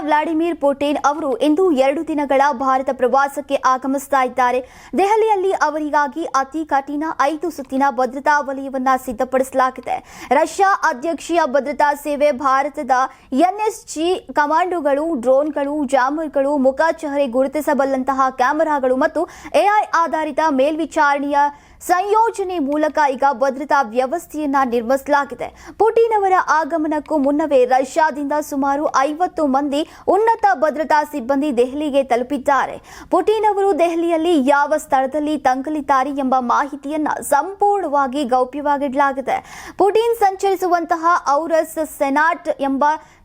Vladimir Putin ಅವರು ಇಂದು ಎರಡು ದಿನಗಳ ಭಾರತ ಪ್ರವಾಸಕ್ಕೆ ಆಗಮಿಸ್ತಾ ಇದ್ದಾರೆ. ದೆಹಲಿಯಲ್ಲಿ ಅವರಿಗಾಗಿ ಅತಿ ಕಠಿಣ ಐದು ಸುತ್ತಿನ ಭದ್ರತಾ ವಲಯವನ್ನು ಸಿದ್ಧಪಡಿಸಲಾಗಿದೆ. ರಷ್ಯಾ ಅಧ್ಯಕ್ಷೀಯ ಭದ್ರತಾ ಸೇವೆ ಭಾರತದ ಎನ್ಎಸ್ಜಿ ಕಮಾಂಡೋಗಳು, ಡ್ರೋನ್ಗಳು, ಜಾಮರ್ಗಳು, ಮುಖಚಹರೆ ಗುರುತಿಸಬಲ್ಲಂತಹ ಕ್ಯಾಮೆರಾಗಳು ಮತ್ತು ಎಐ ಆಧಾರಿತ ಮೇಲ್ವಿಚಾರಣೆಯ ಸಂಯೋಜನೆ ಮೂಲಕ ಈಗ ಭದ್ರತಾ ವ್ಯವಸ್ಥೆಯನ್ನ ನಿರ್ಮಿಸಲಾಗಿದೆ. ಪುಟಿನ್ ಅವರ ಆಗಮನಕ್ಕೂ ಮುನ್ನವೇ ರಷ್ಯಾದಿಂದ ಸುಮಾರು ಐವತ್ತು ಮಂದಿ ಉನ್ನತ ಭದ್ರತಾ ಸಿಬ್ಬಂದಿ ದೆಹಲಿಗೆ ತಲುಪಿದ್ದಾರೆ. ಪುಟಿನ್ ಅವರು ದೆಹಲಿಯಲ್ಲಿ ಯಾವ ಸ್ಥಳದಲ್ಲಿ ತಂಗಲಿದ್ದಾರೆ ಎಂಬ ಮಾಹಿತಿಯನ್ನ ಸಂಪೂರ್ಣವಾಗಿ ಗೌಪ್ಯವಾಗಿಡಲಾಗಿದೆ. ಪುಟಿನ್ ಸಂಚರಿಸುವಂತಹ ಔರಸ್ ಸೆನಾಟ್ ಎಂಬ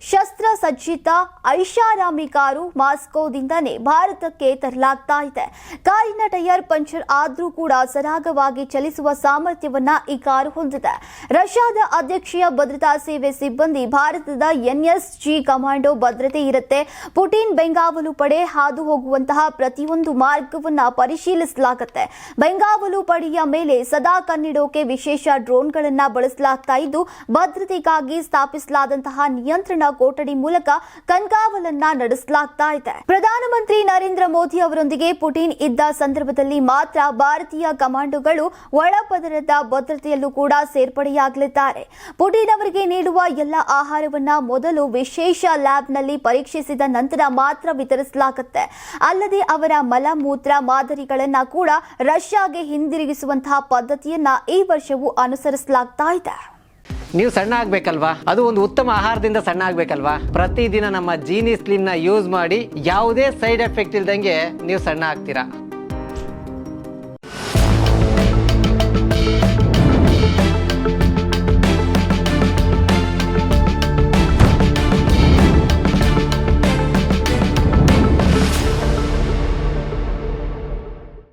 ಶಸ್ತ್ರಸಜ್ಜಿತ ಐಷಾರಾಮಿ ಕಾರು ಮಾಸ್ಕೋದಿಂದನೇ ಭಾರತಕ್ಕೆ ತರಲಾಗ್ತಾ ಇದೆ. ಕಾರಿನ ಟೈರ್ ಪಂಚರ್ ಆದರೂ ಕೂಡ ಸರಾಗವಾಗಿ ಚಲಿಸುವ ಸಾಮರ್ಥ್ಯವನ್ನ ಈ ಕಾರು ಹೊಂದಿದೆ. ರಷ್ಯಾದ ಅಧ್ಯಕ್ಷೀಯ ಭದ್ರತಾ ಸೇವೆ ಸಿಬ್ಬಂದಿ ಭಾರತದ ಎನ್ಎಸ್ಜಿ ಕಮಾಂಡೋ ಭದ್ರತೆ ಇರುತ್ತೆ. ಪುಟಿನ್ ಬೆಂಗಾವಲು ಪಡೆ ಹಾದು ಹೋಗುವಂತಹ ಪ್ರತಿಯೊಂದು ಮಾರ್ಗವನ್ನ ಪರಿಶೀಲಿಸಲಾಗುತ್ತೆ. ಬೆಂಗಾವಲು ಪಡೆಯ ಮೇಲೆ ಸದಾ ಕಣ್ಣಿಡೋಕೆ ವಿಶೇಷ ಡ್ರೋನ್ಗಳನ್ನ ಬಳಸಲಾಗ್ತಾ ಇದ್ದು, ಭದ್ರತೆಗಾಗಿ ಸ್ಥಾಪಿಸಲಾದಂತಹ ನಿಯಂತ್ರಣ ಕೊಠಡಿ ಮೂಲಕ ಕಣ್ಗಾವಲನ್ನ ನಡೆಸಲಾಗ್ತಾ ಇದೆ. ಪ್ರಧಾನಮಂತ್ರಿ ನರೇಂದ್ರ ಮೋದಿ ಅವರೊಂದಿಗೆ ಪುಟಿನ್ ಇದ್ದ ಸಂದರ್ಭದಲ್ಲಿ ಮಾತ್ರ ಭಾರತೀಯ ಕಮಾಂಡೋಗಳು ಒಳಪದರದ ಭದ್ರತೆಯಲ್ಲೂ ಕೂಡ ಸೇರ್ಪಡೆಯಾಗಲಿದ್ದಾರೆ. ಪುಟಿನ್ ಅವರಿಗೆ ನೀಡುವ ಎಲ್ಲ ಆಹಾರವನ್ನ ಮೊದಲು ವಿಶೇಷ ಲ್ಯಾಬ್ನಲ್ಲಿ ಪರೀಕ್ಷಿಸಿದ ನಂತರ ಮಾತ್ರ ವಿತರಿಸಲಾಗುತ್ತೆ. ಅಲ್ಲದೆ ಅವರ ಮಲಮೂತ್ರ ಮಾದರಿಗಳನ್ನ ಕೂಡ ರಷ್ಯಾಗೆ ಹಿಂದಿರುಗಿಸುವಂತಹ ಪದ್ಧತಿಯನ್ನ ಈ ವರ್ಷವೂ ಅನುಸರಿಸಲಾಗ್ತಾ ಇದೆ. ನೀವು ಸಣ್ಣ ಆಗ್ಬೇಕಲ್ವಾ? ಅದು ಒಂದು ಉತ್ತಮ ಆಹಾರದಿಂದ ಸಣ್ಣ ಆಗ್ಬೇಕಲ್ವಾ? ಪ್ರತಿದಿನ ನಮ್ಮ ಜೀನಿ ಸ್ಲಿಮ್ನ ಯೂಸ್ ಮಾಡಿ ಯಾವುದೇ ಸೈಡ್ ಎಫೆಕ್ಟ್ ಇಲ್ದಂಗೆ ನೀವು ಸಣ್ಣ ಆಗ್ತೀರಾ?